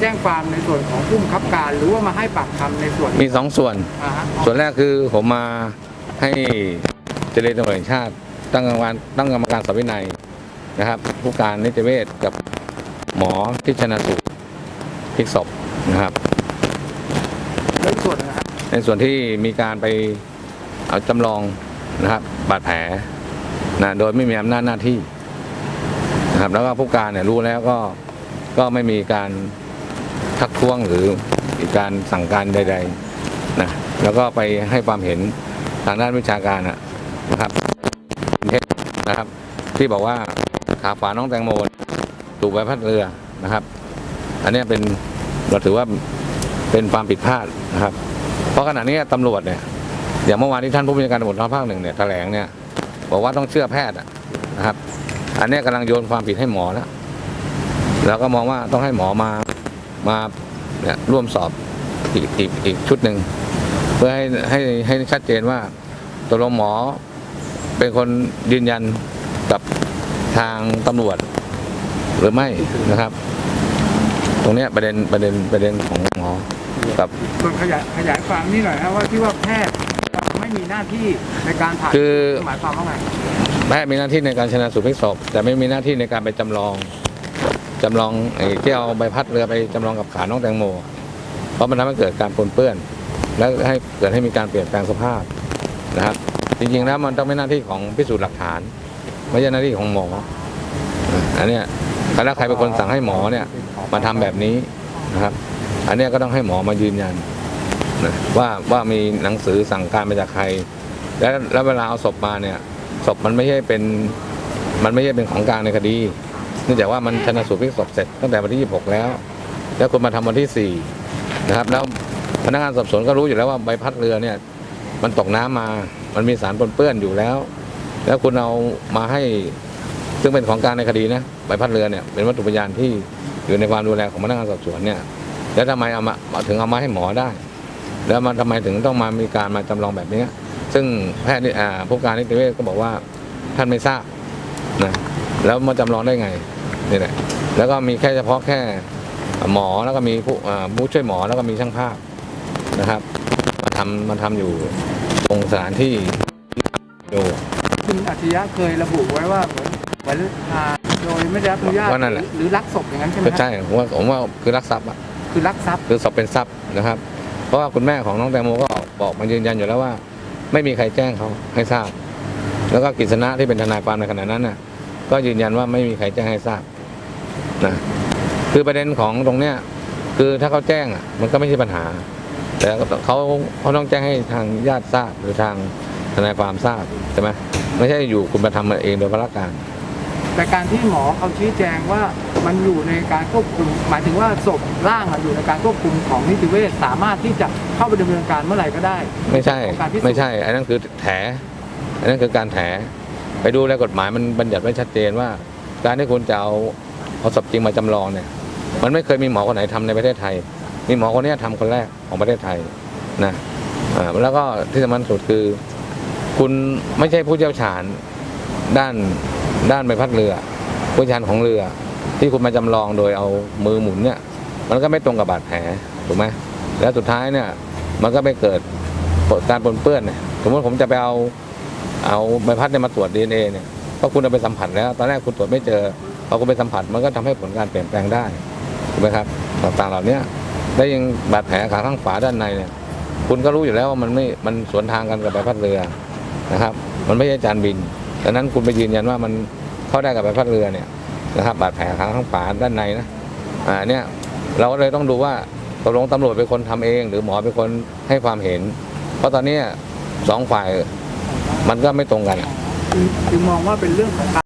แจ้งความในส่วนของผู้บังคับการ หรือว่ามาให้ปากคำในส่วนมีสองส่วน อ่าฮะส่วนแรกคือผมมาให้เจริญตำรวจแห่งชาติ ตั้งกรรมการตั้งกรรมการสอบวินัยนะครับ ผู้การนิติเวชกับหมอที่ชนะสูตรพลิกศพนะครับแล้วอีกส่วนหนึงนะฮะในส่วนที่มีการไปเอาจำลองนะครับบาดแผลนะโดยไม่มีอำนาจหน้าที่นะครับแล้วก็ผู้การเนี่ยรู้แล้วก็ก็ไม่มีการ ทักท้วงหรือการสั่งการใดๆนะแล้วก็ไปให้ความเห็นทางด้านวิชาการนะครับเป็นเท็จนะครับ ที่บอกว่าขาฝาน้องแตงโมถูกใบพัดเรือนะครับ อันนี้เป็นเราถือว่าเป็นความผิดพลาดนะครับ เพราะขณะนี้ตำรวจเนี่ยอย่างเมื่อวานที่ท่านผู้บัญชาการตำรวจภาคหนึ่งเนี่ยแถลงเนี่ยบอกว่าต้องเชื่อแพทย์นะครับ อันนี้ยกำลังโยนความผิดให้หมอแล้วแล้วก็มองว่าต้องให้หมอมา มาเนี่ยร่วมสอบอีกอีกอีกชุดหนึ่งเพื่อให้ให้ให้ชัดเจนว่าตกลงหมอเป็นคนยืนยันกับทางตำรวจหรือไม่นะครับ ตรงเนี้ยประเด็นประเด็นประเด็นของหมอกับส่วนขยายขยายความนี่หน่อยนะว่าที่ว่าแพทย์ไม่มีหน้าที่ในการผ่าคือหมายความว่าไงแพทย์มีหน้าที่ในการชนะสูตรพลิกศพแต่ไม่มีหน้าที่ในการไปจำลอง จำลองไอ้ที่เอาใบพัดเรือไปจำลองกับขาน้องแตงโม เพราะมันทำให้เกิดการปนเปื้อน และให้เกิดให้มีการเปลี่ยนแปลงสภาพนะครับ จริงๆแล้วมันต้องเป็นหน้าที่ของพิสูจน์หลักฐาน ไม่ใช่หน้าที่ของหมออันนี้แล้วใครเป็นคนสั่งให้หมอเนี่ยมาทำแบบนี้นะครับ อันนี้ก็ต้องให้หมอมายืนยันนะว่าว่ามีหนังสือสั่งการมาจากใคร แล้วแล้วเวลาเอาศพมาเนี่ยศพมันไม่ใช่เป็นมันไม่ใช่เป็นของกลางในคดี เนื่องจากว่ามันชนะสูตรพลิกศพเสร็จตั้งแต่วันที่ 26 แล้ว แล้วคุณมาทำวันที่ 4 นะครับ แล้วพนักงานสอบสวนก็รู้อยู่แล้วว่าใบพัดเรือเนี่ยมันตกน้ำมา มันมีสารปนเปื้อนอยู่แล้ว แล้วคุณเอามาให้ซึ่งเป็นของกลางในคดีนะใบพัดเรือเนี่ยเป็นวัตถุพยานที่อยู่ในความดูแลของพนักงานสอบสวนเนี่ยแล้วทำไมเอามาถึงเอามาให้หมอได้ แล้วมันทำไมถึงต้องมามีการมาจำลองแบบนี้ ซึ่งแพทย์ผู้การนิติเวชก็บอกว่าท่านไม่ทราบนะ แล้วมาจำลองได้ไงนี่แหละแล้วก็มีแค่เฉพาะแค่หมอแล้วก็มีผู้อ่าผู้ช่วยหมอแล้วก็มีช่างภาพนะครับ มาทำมาทำอยู่ตรงสถานที่ดูคุณอัจฉริยะเคยระบุไว้ว่าเหมือนเหมือนอ่าโดยไม่ได้รับอนุญาตว่านั่นแหละหรือลักศพอย่างนั้นใช่ไหมก็ฮะใช่ผมว่าผมว่าคือรักทรัพย์อะคือลักทรัพย์คือศพเป็นทรัพย์นะครับ เพราะว่าคุณแม่ของน้องแตงโมก็บอกมายืนยันอยู่แล้วว่า ไม่มีใครแจ้งเขาให้ทราบ แล้วก็กฤษณะที่เป็นทนายความในขณะนั้นน่ะ ก็ยืนยันว่าไม่มีใครแจ้งให้ทราบนะคือประเด็นของตรงเนี้ยคือถ้าเขาแจ้งอะมันก็ไม่ใช่ปัญหา แต่เขาเขาต้องแจ้งให้ทางญาติทราบหรือทางทนายความทราบใช่ไหมไม่ใช่อยู่คุณมาทำมันเองโดยพละการ แต่การที่หมอเขาชี้แจงว่ามันอยู่ในการควบคุม หมายถึงว่าศพร่างอะอยู่ในการควบคุมของนิติเวชสามารถที่จะเข้าไปดำเนินการเมื่อไหร่ก็ได้ ไม่ใช่ของการพิสูจน์ไม่ใช่อันนั้นคือแถอันนั้นคือการแถ ไปดูในกฎหมายมันบัญญัติไว้ชัดเจนว่า การที่คุณจะเอาเอาศพจริงมาจำลองเนี่ย มันไม่เคยมีหมอคนไหนทำในประเทศไทย มีหมอคนนี้ยทำคนแรกของประเทศไทยนะแล้วก็ที่สำคัญสุดคือ คุณไม่ใช่ผู้เชี่ยวชาญด้านด้านใบพัดเรือผู้เชี่ยวชาญของเรือ ที่คุณมาจำลองโดยเอามือหมุนเนี่ย มันก็ไม่ตรงกับบาดแผลถูกไหมแล้วสุดท้ายเนี่ย มันก็ไปเกิดการปนเปื้อนเนี่ยสมมติผมจะไปเอา เอาใบพัดเนี่ยมาตรวจดีเอ็นเอเนี่ยเพราะคุณเอาไปสัมผัสแล้ว ตอนแรกคุณตรวจไม่เจอพอคุณไปสัมผัสมันก็ทำให้ผลการเปลี่ยนแปลงได้ถูกไหมครับต่างๆเหล่านี้ได้วยังบาดแผลขาข้างขวาด้านในเนี่ยคุณก็รู้อยู่แล้วว่ามันไม่มันสวนทางกันกับใบพัดเรือนะครับ มันไม่ใช่จานบินดังนั้นคุณไปยืนยันว่ามันเข้าได้กับใบพัดเรือเนี่ยนะครับบาดแผลขาข้างขวาด้านในนะอ่าเนี่ยเราก็เลยต้องดูว่าตกลงตำรวจเป็นคนทำเอง หรือหมอเป็นคนให้ความเห็น เพราะตอนนี้สองฝ่าย มันก็ไม่ตรงกัน คือมองว่าเป็นเรื่องของ